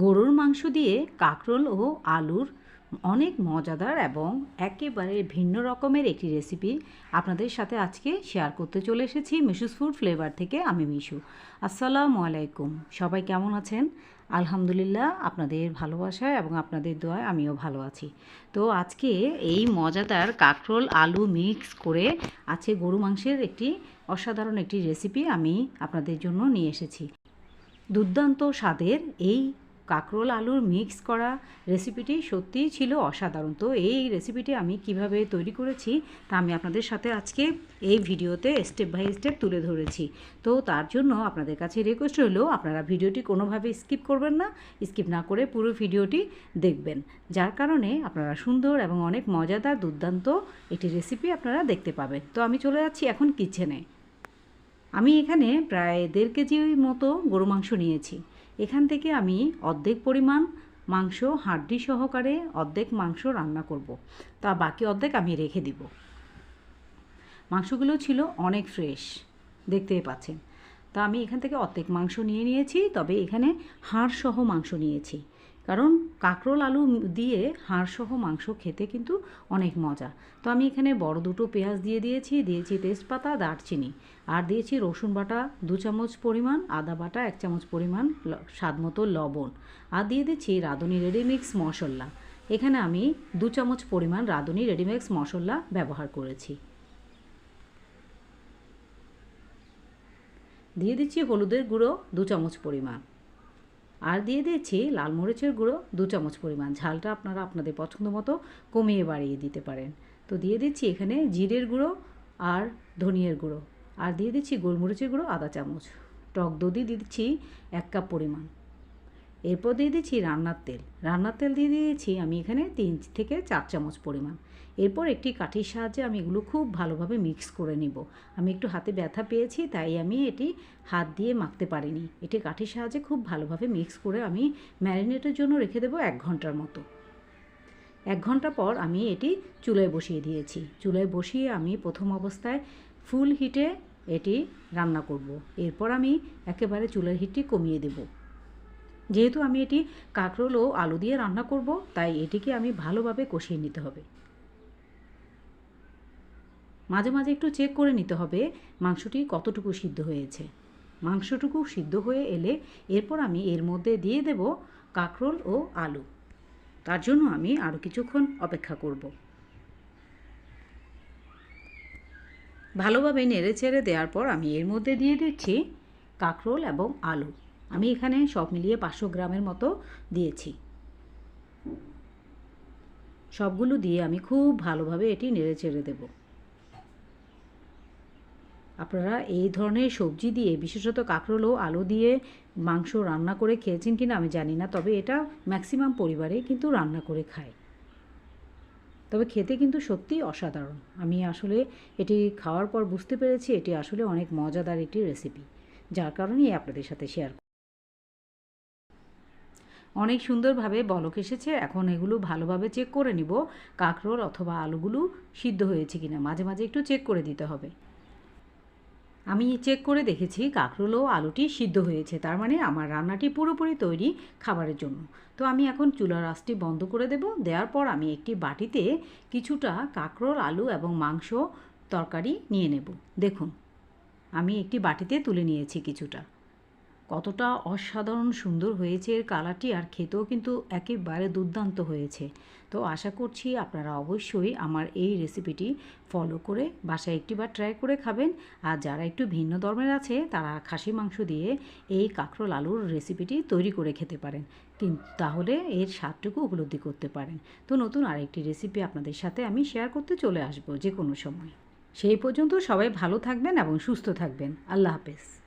গরুর মাংস দিয়ে কাঁকরোল ও আলুর অনেক মজাদার এবং একেবারে ভিন্ন রকমের একটি রেসিপি আপনাদের সাথে আজকে শেয়ার করতে চলে এসেছি মিশুস ফুড ফ্লেভার থেকে, আমি মিশু। আসসালামু আলাইকুম। সবাই কেমন আছেন? আলহামদুলিল্লাহ, আপনাদের ভালোবাসায় এবং আপনাদের দোয়ায় আমিও ভালো আছি। তো আজকে এই মজাদার কাঁকরোল আলু মিক্স করে আছে গরু মাংসের একটি অসাধারণ একটি রেসিপি আমি আপনাদের জন্য নিয়ে এসেছি। দুর্দান্ত স্বাদের এই কাঁকরোল আলুর মিক্স করা রেসিপিটি সত্যিই ছিল অসাধারণ। তো এই রেসিপিটি আমি কীভাবে তৈরি করেছি তা আমি আপনাদের সাথে আজকে এই ভিডিওতে স্টেপ বাই স্টেপ তুলে ধরেছি। তো তার জন্য আপনাদের কাছে রিকোয়েস্ট হলো আপনারা ভিডিওটি কোনোভাবে স্কিপ করবেন না স্কিপ না করে পুরো ভিডিওটি দেখবেন। যার কারণে আপনারা সুন্দর এবং অনেক মজাদার, দুর্দান্ত একটি রেসিপি আপনারা দেখতে পাবেন। তো আমি চলে যাচ্ছি এখন কিচেনে আমি এখানে প্রায় দেড় কেজি মতো গরু মাংস নিয়েছি। এখান থেকে আমি অর্ধেক পরিমাণ মাংস হাড্ডি সহকারে অর্ধেক মাংস রান্না করব। তা বাকি অর্ধেক আমি রেখে দিব। মাংসগুলো ছিল অনেক ফ্রেশ দেখতে পাচ্ছেন। তা আমি এখান থেকে অর্ধেক মাংস নিয়ে নিয়েছি, তবে এখানে হাড় সহ মাংস নিয়েছি। কারণ কাঁকরোল আলু দিয়ে হাড়সহ মাংস খেতে কিন্তু অনেক মজা। তো আমি এখানে বড় দুটো পেঁয়াজ দিয়ে দিয়েছি দিয়েছি তেজপাতা, দারচিনি। আর দিয়েছি রসুন বাটা, দু চামচ পরিমাণ, আদা বাটা, এক চামচ পরিমাণ স্বাদ মতো লবণ। আর দিয়ে দিচ্ছি রাঁধুনি রেডিমিক্স মশলা। এখানে আমি দু চামচ পরিমাণ রাঁধুনি রেডিমিক্স মশলা ব্যবহার করেছি। দিয়ে দিচ্ছি হলুদের গুঁড়ো, দু চামচ পরিমাণ। আর দিয়ে দিয়েছি লাল মরিচের গুঁড়ো, দু চামচ পরিমাণ। ঝালটা আপনারা আপনাদের পছন্দ মতো কমিয়ে বাড়িয়ে দিতে পারেন। তো দিয়ে দিচ্ছি এখানে জিরের গুঁড়ো আর ধনিয়ার গুঁড়ো। আর দিয়ে দিচ্ছি গোলমরিচের গুঁড়ো আধা চামচ। টক দধি দিচ্ছি এক কাপ পরিমাণ। এরপর দিয়ে দিচ্ছি রান্নার তেল। রান্নার তেল দিয়ে দিয়েছি আমি এখানে তিন থেকে চার চামচ পরিমাণ। এরপর একটি কাঠির সাহায্যে আমি এগুলো খুব ভালোভাবে মিক্স করে নিব। আমি একটু হাতে ব্যথা পেয়েছি, তাই আমি এটি হাত দিয়ে মাখতে পারিনি। এটি কাঠির সাহায্যে খুব ভালোভাবে মিক্স করে আমি ম্যারিনেটের জন্য রেখে দেবো এক ঘণ্টার মতো। এক ঘণ্টা পর আমি এটি চুলায় বসিয়ে দিয়েছি। চুলায় বসিয়ে আমি প্রথম অবস্থায় ফুল হিটে এটি রান্না করব। এরপর আমি একেবারে চুলার হিটটি কমিয়ে দেব। যেহেতু আমি এটি কাঁকরোল ও আলু দিয়ে রান্না করব, তাই এটিকে আমি ভালোভাবে কষিয়ে নিতে হবে। মাঝে মাঝে একটু চেক করে নিতে হবে মাংসটি কতটুকু সিদ্ধ হয়েছে। মাংসটুকু সিদ্ধ হয়ে এলে এরপর আমি এর মধ্যে দিয়ে দেব কাঁকরোল ও আলু। তার জন্য আমি আরও কিছুক্ষণ অপেক্ষা করব। ভালোভাবে নেড়ে চেড়ে দেওয়ার পর আমি এর মধ্যে দিয়ে দিচ্ছি কাঁকরোল এবং আলু। আমি এখানে সব মিলিয়ে পাঁচশো গ্রামের মতো দিয়েছি। সবগুলো দিয়ে আমি খুব ভালোভাবে এটি নেড়ে চেড়ে দেবো। আপনারা এই ধরনের সবজি দিয়ে, বিশেষত কাঁকরোল আলু দিয়ে মাংস রান্না করে খেয়েছেন কিনা আমি জানি না, তবে এটা ম্যাক্সিমাম পরিবারে কিন্তু রান্না করে খায়। তবে খেতে কিন্তু সত্যিই অসাধারণ। আমি আসলে এটি খাওয়ার পর বুঝতে পেরেছি, এটি আসলে অনেক মজাদার একটি রেসিপি, যার কারণেই আপনাদের সাথে শেয়ার অনেক সুন্দরভাবে বলক এসেছে। এখন এগুলো ভালোভাবে চেক করে নিব। কাঁকরোল অথবা আলুগুলো সিদ্ধ হয়েছে কিনা। মাঝে মাঝে একটু চেক করে দিতে হবে। আমি চেক করে দেখেছি কাঁকরোল ও আলুটি সিদ্ধ হয়েছে। তার মানে আমার রান্নাটি পুরোপুরি তৈরি খাবারের জন্য। তো আমি এখন চুলার আঁচটি বন্ধ করে দেব। দেওয়ার পর আমি একটি বাটিতে কিছুটা কাঁকরোল, আলু এবং মাংস তরকারি নিয়ে নেব। দেখুন, আমি একটি বাটিতে তুলে নিয়েছি কিছুটা। কতটা অসাধারণ সুন্দর হয়েছে এর কালারটি আর খেতেও কিন্তু একেবারে দুর্দান্ত হয়েছে। তো আশা করছি আপনারা অবশ্যই আমার এই রেসিপিটি ফলো করে বাসায় একটিবার ট্রাই করে খাবেন। আর যারা একটু ভিন্ন ধর্মের আছে, তারা খাসি মাংস দিয়ে এই কাঁকরোল আলুর রেসিপিটি তৈরি করে খেতে পারেন। কিন্তু তাহলে এর স্বাদটুকু উপলব্ধি করতে পারেন। তো নতুন আরেকটি রেসিপি আপনাদের সাথে আমি শেয়ার করতে চলে আসব যে কোনো সময়। সেই পর্যন্ত সবাই ভালো থাকবেন এবং সুস্থ থাকবেন। আল্লাহ হাফেজ।